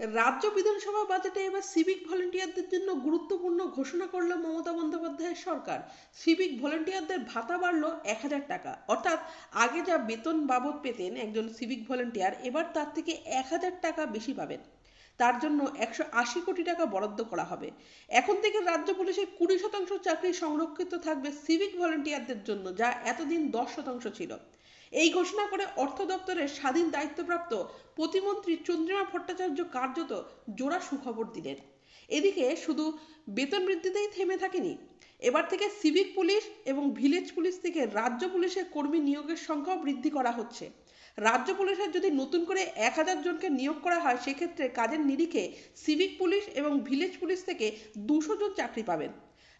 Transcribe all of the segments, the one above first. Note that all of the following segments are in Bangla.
রাজ্য বিধানসভা বাজেটে এবার সিভিক ভলেন্টিয়ারদের জন্য গুরুত্বপূর্ণ ঘোষণা করল মমতা বন্দ্যোপাধ্যায়ের সরকার। সিভিক ভলেন্টিয়ারদের ভাতা বাড়ল এক হাজার টাকা। অর্থাৎ আগে যা বেতন বাবদ পেতেন একজন সিভিক ভলেন্টিয়ার এবার তার থেকে এক হাজার টাকা বেশি পাবেন। তার জন্য একশো আশি কোটি টাকা বরাদ্দ করা হবে। এখন থেকে রাজ্য পুলিশের কুড়ি শতাংশ চাকরি সংরক্ষিত থাকবে সিভিক ভলেন্টিয়ারদের জন্য, যা এতদিন দশ শতাংশ ছিল। এই ঘোষণা করে অর্থ দপ্তরের স্বাধীন দায়িত্বপ্রাপ্ত প্রতিমন্ত্রী চন্দ্রিমা ভট্টাচার্য কার্যত জোড়া সুখবর দিলেন। এদিকে শুধু বেতন বৃদ্ধিতেই থেমে থাকেনি, এবার থেকে সিভিক পুলিশ এবং ভিলেজ পুলিশ থেকে রাজ্য পুলিশের কর্মী নিয়োগের সংখ্যাও বৃদ্ধি করা হচ্ছে। রাজ্য পুলিশের যদি নতুন করে এক হাজার জনকে নিয়োগ করা হয়, সেক্ষেত্রে কাজের নিরিখে সিভিক পুলিশ এবং ভিলেজ পুলিশ থেকে দুশো জন চাকরি পাবেন।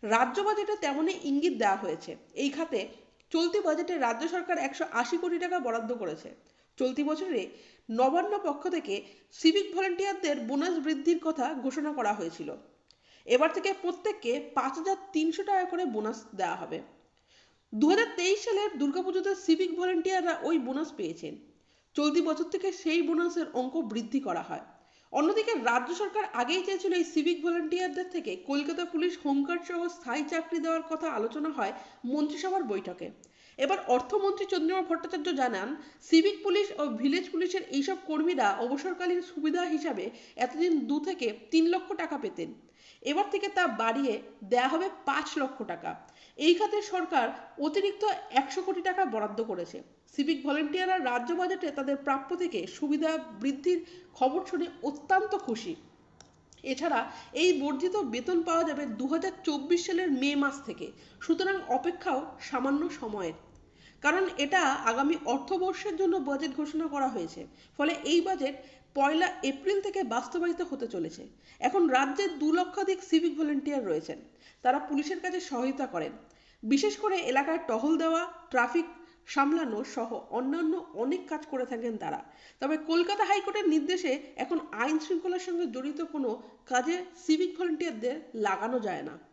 রাজ্য বাজেটে তেমনই ইঙ্গিত দেওয়া হয়েছে। এই খাতে চলতি বাজেটে রাজ্য সরকার একশো আশি কোটি টাকা বরাদ্দ করেছে। চলতি বছরে নবান্ন পক্ষ থেকে সিভিক ভলেন্টিয়ারদের বোনাস বৃদ্ধির কথা ঘোষণা করা হয়েছিল। এবার থেকে প্রত্যেককে পাঁচ হাজার তিনশো টাকা করে বোনাস দেওয়া হবে। দু হাজার তেইশ সালের দুর্গাপুজোতে সিভিক ভলেন্টিয়াররা ওই বোনাস পেয়েছেন। চলতি বছর থেকে সেই বোনাসের অঙ্ক বৃদ্ধি করা হয়। অন্যদিকে রাজ্য সরকার আগেই চেয়েছিল এই সিভিক ভলেন্টিয়ারদের থেকে কলকাতা পুলিশ হোমগার্ড সহ স্থায়ী চাকরি দেওয়ার কথা আলোচনা হয় মন্ত্রিসভার বৈঠকে। এবার অর্থমন্ত্রী চন্দ্রিমা ভট্টাচার্য জানান সিভিক পুলিশ ও ভিলেজ পুলিশের এইসব কর্মীরা অবসরকালীন সুবিধা হিসাবে এতদিন দু থেকে তিন লক্ষ টাকা পেতেন। এবার থেকে তা বাড়িয়ে দেয়া হবে পাঁচ লক্ষ টাকা। এই খাতে সরকার অতিরিক্ত একশো কোটি টাকা বরাদ্দ করেছে। সিভিক ভলেন্টিয়াররা রাজ্য বাজেটে তাদের প্রাপ্য থেকে সুবিধা বৃদ্ধির খবর শুনে অত্যন্ত খুশি। এছাড়া এই বর্ধিত বেতন পাওয়া যাবে দু সালের মে মাস থেকে। সুতরাং অপেক্ষাও সামান্য সময়ের। কারণ এটা আগামী অর্থবর্ষের জন্য বাজেট ঘোষণা করা হয়েছে। ফলে এই বাজেট পয়লা এপ্রিল থেকে বাস্তবায়িত হতে চলেছে। এখন রাজ্যে দু লক্ষাধিক সিভিক ভলেন্টিয়ার রয়েছেন। তারা পুলিশের কাছে সহায়তা করেন। বিশেষ করে এলাকায় টহল দেওয়া ট্রাফিক সামলানো সহ অন্যান্য অনেক কাজ করে থাকেন তারা। তবে কলকাতা হাইকোর্টের নির্দেশে এখন আইন শৃঙ্খলার সঙ্গে জড়িত কোনো কাজে সিভিক ভলেন্টিয়ারদের লাগানো যায় না।